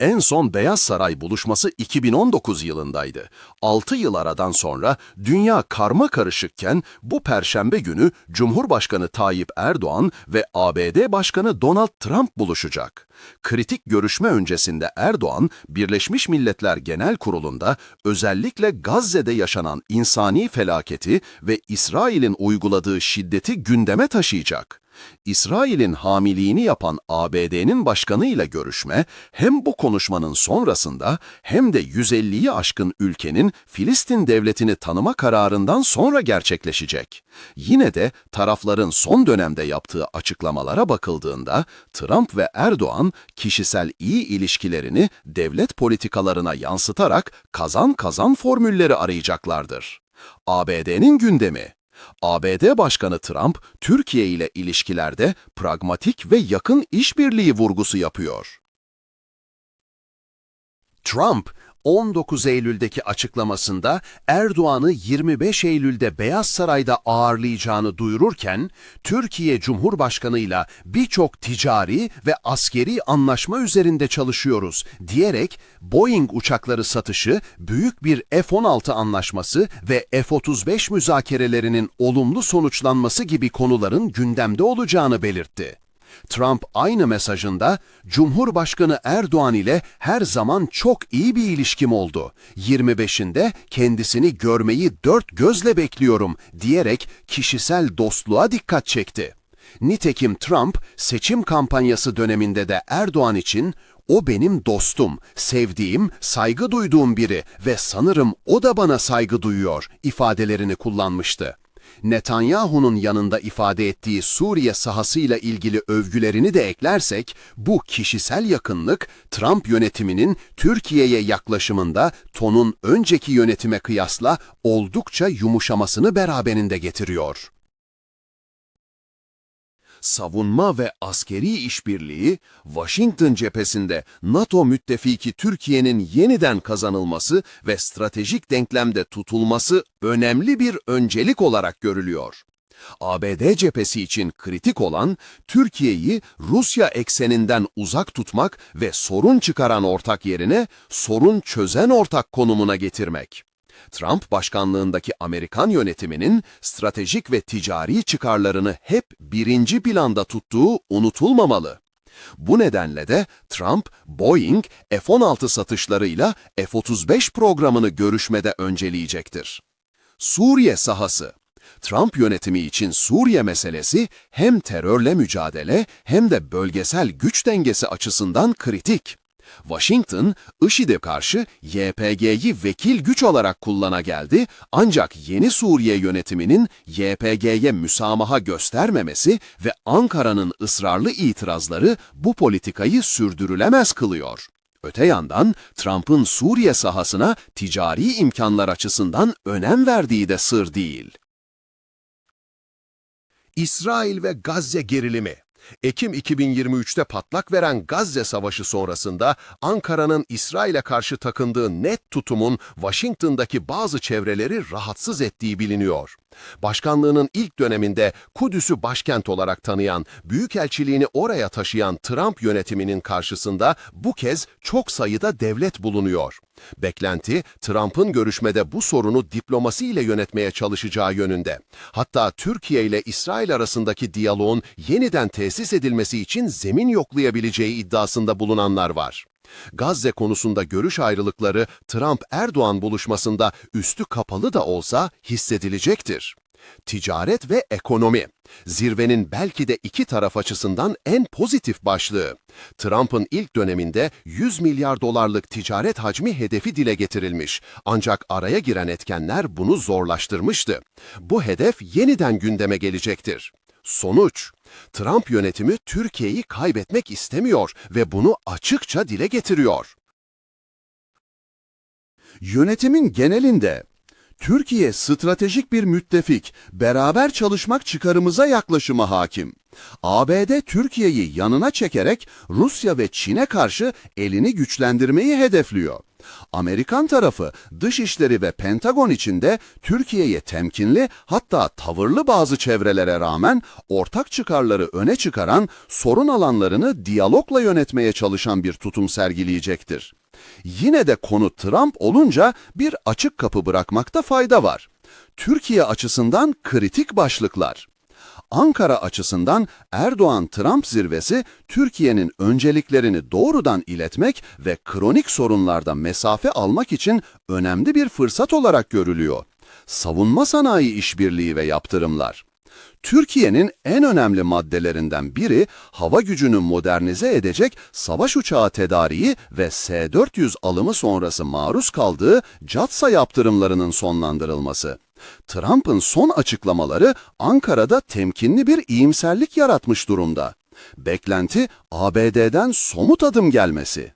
En son Beyaz Saray buluşması 2019 yılındaydı. 6 yıl aradan sonra dünya karma karışıkken bu perşembe günü Cumhurbaşkanı Tayyip Erdoğan ve ABD Başkanı Donald Trump buluşacak. Kritik görüşme öncesinde Erdoğan, Birleşmiş Milletler Genel Kurulu'nda özellikle Gazze'de yaşanan insani felaketi ve İsrail'in uyguladığı şiddeti gündeme taşıyacak. İsrail'in hamiliğini yapan ABD'nin başkanıyla görüşme hem bu konuşmanın sonrasında hem de 150'yi aşkın ülkenin Filistin devletini tanıma kararından sonra gerçekleşecek. Yine de tarafların son dönemde yaptığı açıklamalara bakıldığında Trump ve Erdoğan kişisel iyi ilişkilerini devlet politikalarına yansıtarak kazan kazan formülleri arayacaklardır. ABD'nin gündemi ABD Başkanı Trump, Türkiye ile ilişkilerde pragmatik ve yakın işbirliği vurgusu yapıyor. Trump, 19 Eylül'deki açıklamasında Erdoğan'ı 25 Eylül'de Beyaz Saray'da ağırlayacağını duyururken, Türkiye Cumhurbaşkanı'yla birçok ticari ve askeri anlaşma üzerinde çalışıyoruz diyerek Boeing uçakları satışı, büyük bir F-16 anlaşması ve F-35 müzakerelerinin olumlu sonuçlanması gibi konuların gündemde olacağını belirtti. Trump aynı mesajında Cumhurbaşkanı Erdoğan ile her zaman çok iyi bir ilişkim oldu. 25'inde kendisini görmeyi dört gözle bekliyorum diyerek kişisel dostluğa dikkat çekti. Nitekim Trump seçim kampanyası döneminde de Erdoğan için o benim dostum, sevdiğim, saygı duyduğum biri ve sanırım o da bana saygı duyuyor ifadelerini kullanmıştı. Netanyahu'nun yanında ifade ettiği Suriye sahasıyla ilgili övgülerini de eklersek, bu kişisel yakınlık Trump yönetiminin Türkiye'ye yaklaşımında tonun önceki yönetime kıyasla oldukça yumuşamasını beraberinde getiriyor savunma ve askeri işbirliği, Washington cephesinde NATO müttefiki Türkiye'nin yeniden kazanılması ve stratejik denklemde tutulması önemli bir öncelik olarak görülüyor. ABD cephesi için kritik olan Türkiye'yi Rusya ekseninden uzak tutmak ve sorun çıkaran ortak yerine sorun çözen ortak konumuna getirmek. Trump başkanlığındaki Amerikan yönetiminin stratejik ve ticari çıkarlarını hep birinci planda tuttuğu unutulmamalı. Bu nedenle de Trump, Boeing F-16 satışlarıyla F-35 programını görüşmede önceleyecektir. Suriye sahası Trump yönetimi için Suriye meselesi hem terörle mücadele hem de bölgesel güç dengesi açısından kritik. Washington, IŞİD'e karşı YPG'yi vekil güç olarak kullana geldi ancak yeni Suriye yönetiminin YPG'ye müsamaha göstermemesi ve Ankara'nın ısrarlı itirazları bu politikayı sürdürülemez kılıyor. Öte yandan Trump'ın Suriye sahasına ticari imkanlar açısından önem verdiği de sır değil. İsrail ve Gazze gerilimi Ekim 2023'te patlak veren Gazze Savaşı sonrasında Ankara'nın İsrail'e karşı takındığı net tutumun Washington'daki bazı çevreleri rahatsız ettiği biliniyor. Başkanlığının ilk döneminde Kudüs'ü başkent olarak tanıyan, büyükelçiliğini oraya taşıyan Trump yönetiminin karşısında bu kez çok sayıda devlet bulunuyor. Beklenti, Trump'ın görüşmede bu sorunu diplomasi ile yönetmeye çalışacağı yönünde. Hatta Türkiye ile İsrail arasındaki diyaloğun yeniden tesis edilmesi için zemin yoklayabileceği iddiasında bulunanlar var. Gazze konusunda görüş ayrılıkları Trump-Erdoğan buluşmasında üstü kapalı da olsa hissedilecektir. Ticaret ve ekonomi. Zirvenin belki de iki taraf açısından en pozitif başlığı. Trump'ın ilk döneminde 100 milyar dolarlık ticaret hacmi hedefi dile getirilmiş. Ancak araya giren etkenler bunu zorlaştırmıştı. Bu hedef yeniden gündeme gelecektir. Sonuç, Trump yönetimi Türkiye'yi kaybetmek istemiyor ve bunu açıkça dile getiriyor. Yönetimin genelinde Türkiye stratejik bir müttefik, beraber çalışmak çıkarımıza yaklaşımı hakim. ABD Türkiye'yi yanına çekerek Rusya ve Çin'e karşı elini güçlendirmeyi hedefliyor. Amerikan tarafı Dışişleri ve Pentagon içinde Türkiye'ye temkinli hatta tavırlı bazı çevrelere rağmen ortak çıkarları öne çıkaran sorun alanlarını diyalogla yönetmeye çalışan bir tutum sergileyecektir. Yine de konu Trump olunca bir açık kapı bırakmakta fayda var. Türkiye açısından kritik başlıklar. Ankara açısından Erdoğan-Trump zirvesi Türkiye'nin önceliklerini doğrudan iletmek ve kronik sorunlarda mesafe almak için önemli bir fırsat olarak görülüyor. Savunma sanayi işbirliği ve yaptırımlar. Türkiye'nin en önemli maddelerinden biri hava gücünü modernize edecek savaş uçağı tedariği ve S-400 alımı sonrası maruz kaldığı CATSA yaptırımlarının sonlandırılması. Trump'ın son açıklamaları Ankara'da temkinli bir iyimserlik yaratmış durumda. Beklenti ABD'den somut adım gelmesi.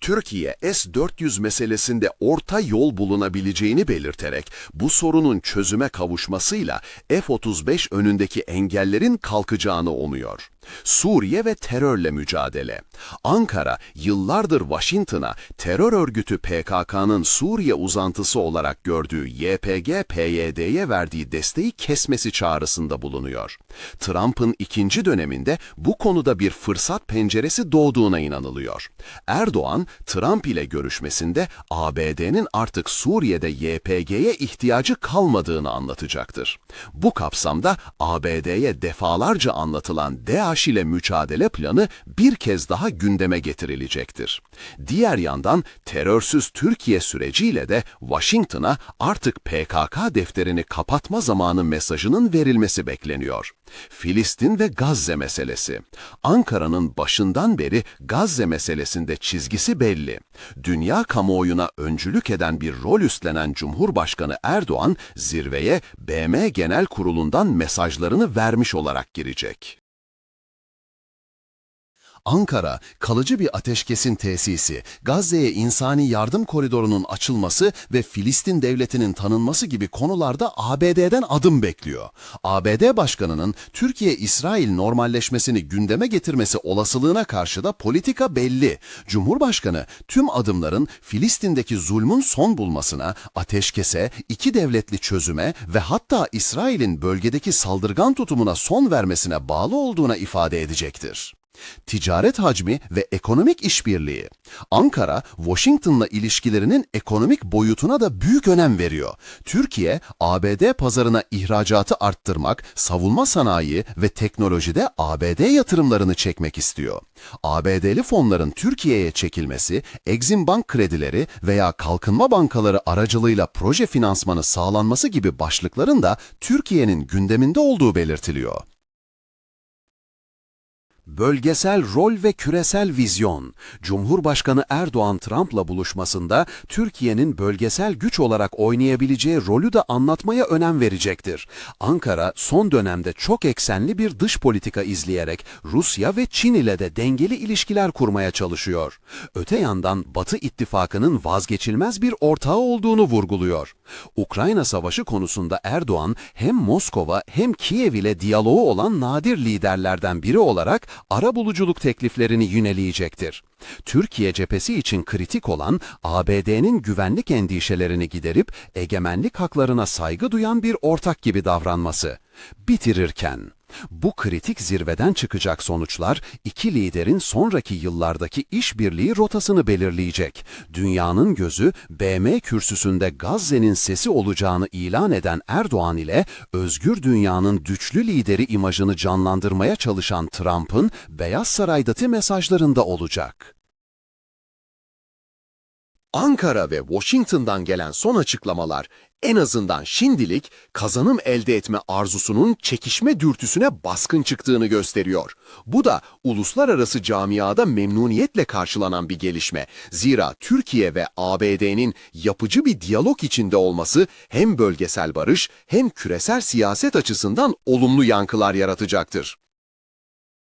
Türkiye S-400 meselesinde orta yol bulunabileceğini belirterek bu sorunun çözüme kavuşmasıyla F-35 önündeki engellerin kalkacağını umuyor. Suriye ve terörle mücadele. Ankara yıllardır Washington'a terör örgütü PKK'nın Suriye uzantısı olarak gördüğü YPG-PYD'ye verdiği desteği kesmesi çağrısında bulunuyor. Trump'ın ikinci döneminde bu konuda bir fırsat penceresi doğduğuna inanılıyor. Erdoğan, Trump ile görüşmesinde ABD'nin artık Suriye'de YPG'ye ihtiyacı kalmadığını anlatacaktır. Bu kapsamda ABD'ye defalarca anlatılan DAEŞ ile mücadele planı bir kez daha gündeme getirilecektir. Diğer yandan terörsüz Türkiye süreciyle de Washington'a artık PKK defterini kapatma zamanı mesajının verilmesi bekleniyor. Filistin ve Gazze meselesi. Ankara'nın başından beri Gazze meselesinde çizgisi belli. Dünya kamuoyuna öncülük eden bir rol üstlenen Cumhurbaşkanı Erdoğan zirveye BM Genel Kurulu'ndan mesajlarını vermiş olarak girecek. Ankara, kalıcı bir ateşkesin tesisi, Gazze'ye insani yardım koridorunun açılması ve Filistin devletinin tanınması gibi konularda ABD'den adım bekliyor. ABD Başkanı'nın Türkiye-İsrail normalleşmesini gündeme getirmesi olasılığına karşı da politika belli. Cumhurbaşkanı tüm adımların Filistin'deki zulmün son bulmasına, ateşkese, iki devletli çözüme ve hatta İsrail'in bölgedeki saldırgan tutumuna son vermesine bağlı olduğuna ifade edecektir. Ticaret hacmi ve ekonomik işbirliği. Ankara, Washington'la ilişkilerinin ekonomik boyutuna da büyük önem veriyor. Türkiye, ABD pazarına ihracatı arttırmak, savunma sanayi ve teknolojide ABD yatırımlarını çekmek istiyor. ABD'li fonların Türkiye'ye çekilmesi, Exim Bank kredileri veya kalkınma bankaları aracılığıyla proje finansmanı sağlanması gibi başlıkların da Türkiye'nin gündeminde olduğu belirtiliyor. Bölgesel rol ve küresel vizyon. Cumhurbaşkanı Erdoğan Trump'la buluşmasında Türkiye'nin bölgesel güç olarak oynayabileceği rolü de anlatmaya önem verecektir. Ankara son dönemde çok eksenli bir dış politika izleyerek Rusya ve Çin ile de dengeli ilişkiler kurmaya çalışıyor. Öte yandan Batı ittifakının vazgeçilmez bir ortağı olduğunu vurguluyor. Ukrayna savaşı konusunda Erdoğan hem Moskova hem Kiev ile diyaloğu olan nadir liderlerden biri olarak arabuluculuk tekliflerini yineleyecektir. Türkiye cephesi için kritik olan ABD'nin güvenlik endişelerini giderip egemenlik haklarına saygı duyan bir ortak gibi davranması. Bitirirken bu kritik zirveden çıkacak sonuçlar iki liderin sonraki yıllardaki işbirliği rotasını belirleyecek. Dünyanın gözü BM kürsüsünde Gazze'nin sesi olacağını ilan eden Erdoğan ile özgür dünyanın güçlü lideri imajını canlandırmaya çalışan Trump'ın Beyaz Saray'daki mesajlarında olacak. Ankara ve Washington'dan gelen son açıklamalar en azından şimdilik kazanım elde etme arzusunun çekişme dürtüsüne baskın çıktığını gösteriyor. Bu da uluslararası camiada memnuniyetle karşılanan bir gelişme. Zira Türkiye ve ABD'nin yapıcı bir diyalog içinde olması hem bölgesel barış hem küresel siyaset açısından olumlu yankılar yaratacaktır.